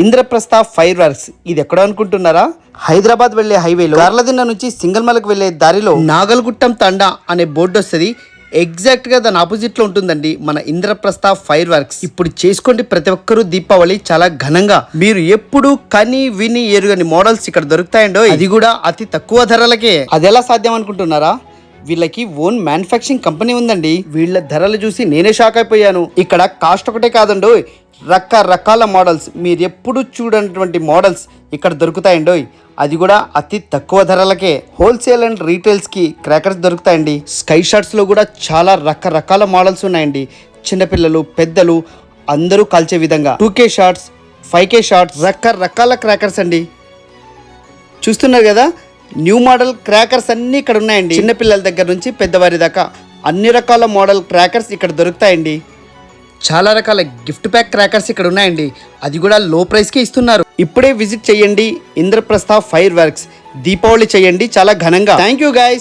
Indraprastha fire works. ఇది ఎక్కడ అనుకుంటున్నారా? హైదరాబాద్ వెళ్ళే హైవేలో గార్లదిన్న నుంచి సింగల్మలకు వెళ్ళే దారిలో నాగల్గుట్టం తండా అనే బోర్డు వస్తుంది. ఎగ్జాక్ట్గా దాని ఆపోజిట్లో ఉంటుందండి మన ఇంద్రప్రస్థ ఫైర్ వర్క్స్. ఇప్పుడు చేసుకోండి ప్రతి ఒక్కరూ దీపావళి చాలా ఘనంగా. మీరు ఎప్పుడు కని విని ఎరుగని మోడల్స్ ఇక్కడ దొరుకుతాయండో అది కూడా అతి తక్కువ ధరలకే. అది ఎలా సాధ్యం అనుకుంటున్నారా? వీళ్ళకి ఓన్ మ్యానుఫ్యాక్చరింగ్ కంపెనీ ఉందండి. వీళ్ళ ధరలు చూసి నేనే షాక్ అయిపోయాను. ఇక్కడ కాస్ట్ ఒకటే కాదండో రకరకాల మోడల్స్. మీరు ఎప్పుడు చూడనటువంటి మోడల్స్ ఇక్కడ దొరుకుతాయండి అది కూడా అతి తక్కువ ధరలకే. హోల్సేల్ అండ్ రీటైల్స్కి క్రాకర్స్ దొరుకుతాయండి. స్కై షార్ట్స్లో కూడా చాలా రకరకాల మోడల్స్ ఉన్నాయండి. చిన్నపిల్లలు పెద్దలు అందరూ కాల్చే విధంగా. Two K shots five K shots రకరకాల క్రాకర్స్ అండి. చూస్తున్నారు కదా? న్యూ మోడల్ క్రాకర్స్ అన్నీ ఇక్కడ ఉన్నాయండి. చిన్నపిల్లల దగ్గర నుంచి పెద్దవారి దాకా అన్ని రకాల మోడల్ క్రాకర్స్ ఇక్కడ దొరుకుతాయండి. చాలా రకాల గిఫ్ట్ ప్యాక్ క్రాకర్స్ ఇక్కడ ఉన్నాయండి. అది కూడా లో ప్రైస్కే ఇస్తున్నారు. ఇప్పుడే విజిట్ చేయండి. Indraprastha fire works. దీపావళి చేయండి చాలా ఘనంగా. Thank you guys